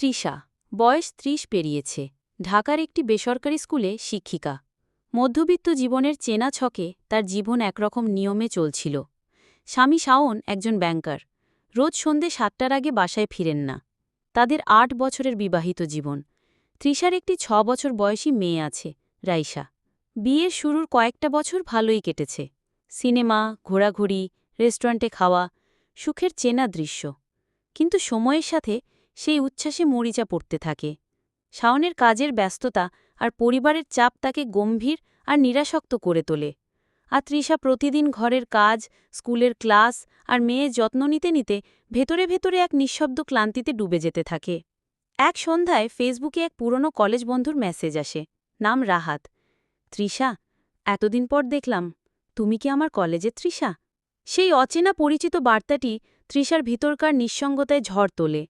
তৃষা বয়স ত্রিশ পেরিয়েছে, ঢাকার একটি বেসরকারি স্কুলে শিক্ষিকা। মধ্যবিত্ত জীবনের চেনা ছকে তার জীবন একরকম নিয়মে চলছিল। স্বামী শাওন একজন ব্যাংকার। রোজ সন্ধে সাতটার আগে বাসায় ফিরেন না। তাদের আট বছরের বিবাহিত জীবন। তৃষার একটি ছ বছর বয়সী মেয়ে আছে রাইসা বিয়ের শুরুর কয়েকটা বছর ভালোই কেটেছে। সিনেমা, ঘোরাঘুরি, রেস্টুরেন্টে খাওয়া, সুখের চেনা দৃশ্য। কিন্তু সময়ের সাথে সেই উচ্ছ্বাসে মরিচা পড়তে থাকে। শাওনের কাজের ব্যস্ততা আর পরিবারের চাপ তাকে গম্ভীর আর নিরাসক্ত করে তোলে। আর তৃষা প্রতিদিন ঘরের কাজ, স্কুলের ক্লাস আর মেয়ে যত্ন নিতে নিতে ভেতরে ভেতরে এক নিঃশব্দ ক্লান্তিতে ডুবে যেতে থাকে। এক সন্ধ্যায় ফেসবুকে এক পুরনো কলেজ বন্ধুর মেসেজ আসে, নাম রাহাত। তৃষা, এতদিন পর দেখলাম, তুমি কি আমার কলেজের তৃষা? সেই অচেনা পরিচিত বার্তাটি তৃষার ভিতরকার নিঃসঙ্গতায় ঝড় তোলে।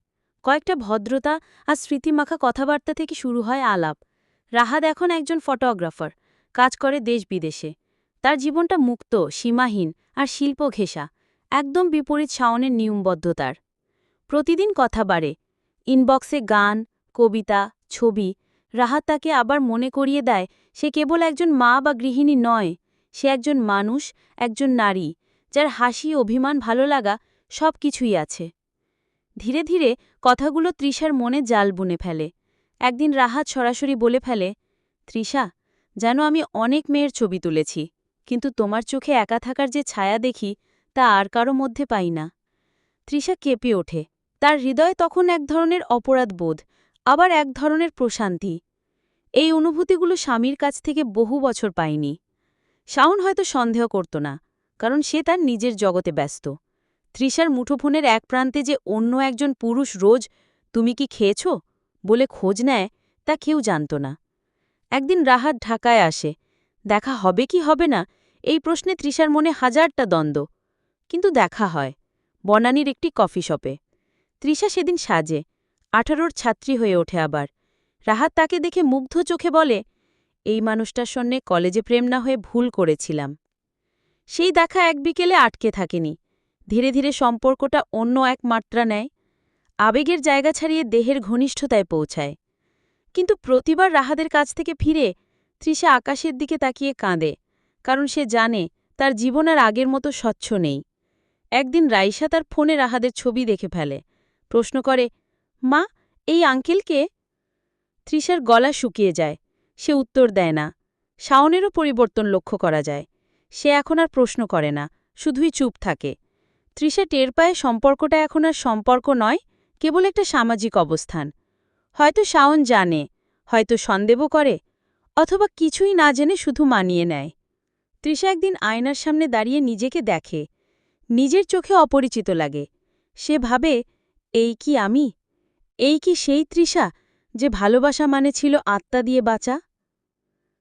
কয়েকটা ভদ্রতা আর স্মৃতিমাখা কথাবার্তা থেকে শুরু হয় আলাপ। রাহাদ এখন একজন ফটোগ্রাফার, কাজ করে দেশ বিদেশে। তার জীবনটা মুক্ত, সীমাহীন আর শিল্প ঘেঁষা একদম বিপরীত শাওনের নিয়মবদ্ধতার। প্রতিদিন কথা বাড়ে ইনবক্সে গান, কবিতা, ছবি। রাহাত তাকে আবার মনে করিয়ে দেয়, সে কেবল একজন মা বা গৃহিণী নয়, সে একজন মানুষ, একজন নারী, যার হাসি, অভিমান, ভালো লাগা সব কিছুই আছে। ধীরে ধীরে কথাগুলো তৃষার মনে জাল বুনে ফেলে। একদিন রাহাত সরাসরি বলে ফেলে, তৃষা, যেন আমি অনেক মেয়ের ছবি তুলেছি, কিন্তু তোমার চোখে একা থাকার যে ছায়া দেখি, তা আর কারও মধ্যে পাই না। তৃষা কেঁপে ওঠে। তার হৃদয় তখন এক ধরনের অপরাধ বোধ, আবার এক ধরনের প্রশান্তি। এই অনুভূতিগুলো স্বামীর কাছ থেকে বহু বছর পায়নি। শাওন হয়তো সন্দেহ করত না, কারণ সে তার নিজের জগতে ব্যস্ত। তৃষার মুঠোফোনের এক প্রান্তে যে অন্য একজন পুরুষ রোজ, তুমি কি খেয়েছ? বলে খোঁজ নেয়, তা কেউ জানত না। একদিন রাহাত ঢাকায় আসে, দেখা হবে কি হবে না? এই প্রশ্নে তৃষার মনে হাজারটা দ্বন্দ্ব, কিন্তু দেখা হয়, বনানীর একটি কফি শপে। তৃষা সেদিন সাজে, আঠারোর ছাত্রী হয়ে ওঠে আবার। রাহাত তাকে দেখে মুগ্ধ চোখে বলে, এই মানুষটার সন্নে কলেজে প্রেম না হয়ে ভুল করেছিলাম। সেই দেখা এক বিকেলে আটকে থাকেনি ধীরে ধীরে সম্পর্কটা অন্য এক মাত্রা নেয়, আবেগের জায়গা ছাড়িয়ে দেহের ঘনিষ্ঠতায় পৌঁছায়। কিন্তু প্রতিবার রাহাদের কাছ থেকে ফিরে তৃষা আকাশের দিকে তাকিয়ে কাঁদে, কারণ সে জানে তার জীবন আর আগের মতো স্বচ্ছ নেই। একদিন রাইসা তার ফোনে রাহাদের ছবি দেখে ফেলে, প্রশ্ন করে, মা, এই আঙ্কেলকে তৃষার গলা শুকিয়ে যায়, সে উত্তর দেয় না। শাওনেরও পরিবর্তন লক্ষ্য করা যায়। সে এখন আর প্রশ্ন করে না, শুধুই চুপ থাকে। তৃষা টের পায়ে সম্পর্কটা এখন আর সম্পর্ক নয়, কেবল একটা সামাজিক অবস্থান। হয়তো শাওন জানে, হয়তো সন্দেহ করে, অথবা কিছুই না জেনে শুধু মানিয়ে নেয়। তৃষা একদিন আয়নার সামনে দাঁড়িয়ে নিজেকে দেখে, নিজের চোখে অপরিচিত লাগে। সে ভাবে, এই কি আমি? এই কি সেই তৃষা যে ভালোবাসা মানে ছিল আত্মা দিয়ে বাঁচা?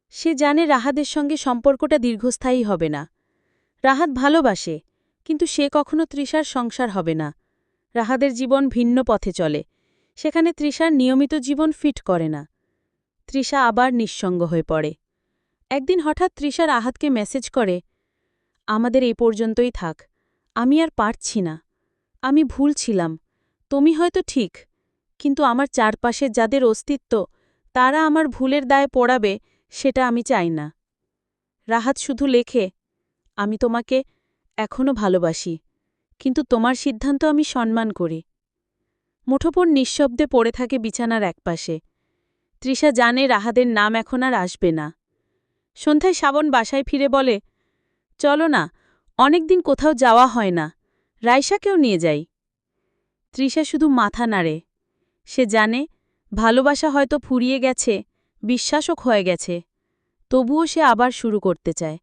সে জানে রাহাদের সঙ্গে সম্পর্কটা দীর্ঘস্থায়ী হবে না। রাহাত ভালোবাসে কিন্তু সে কখনো তৃষার সংসার হবে না। রাহাদের জীবন ভিন্ন পথে চলে, সেখানে তৃষার নিয়মিত জীবন ফিট করে না। তৃষা আবার নিঃসঙ্গ হয়ে পড়ে। একদিন হঠাৎ তৃষার আহাতকে মেসেজ করে, আমাদের এই পর্যন্তই থাক, আমি আর পারছি না। আমি ভুল ছিলাম, তুমি হয়তো ঠিক, কিন্তু আমার চারপাশে যাদের অস্তিত্ব, তারা আমার ভুলের দায়ে পড়াবে, সেটা আমি চাই না। রাহাত শুধু লেখে, আমি তোমাকে এখনও ভালোবাসি, কিন্তু তোমার সিদ্ধান্ত আমি সম্মান করি। মুঠোপর নিঃশব্দে পড়ে থাকে বিছানার একপাশে। তৃষা জানে রাহাদের নাম এখন আর আসবে না। সন্ধ্যায় শ্রাবণ বাসায় ফিরে বলে, চলো না, অনেকদিন কোথাও যাওয়া হয় না রাইসাকেও নিয়ে যাই। তৃষা শুধু মাথা নাড়ে। সে জানে, ভালোবাসা হয়তো ফুরিয়ে গেছে, বিশ্বাসও হয়ে গেছে, তবুও সে আবার শুরু করতে চায়।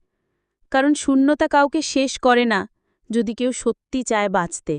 কারণ শূন্যতা কাউকে শেষ করে না যদি কেউ সত্যি চায় বাঁচতে।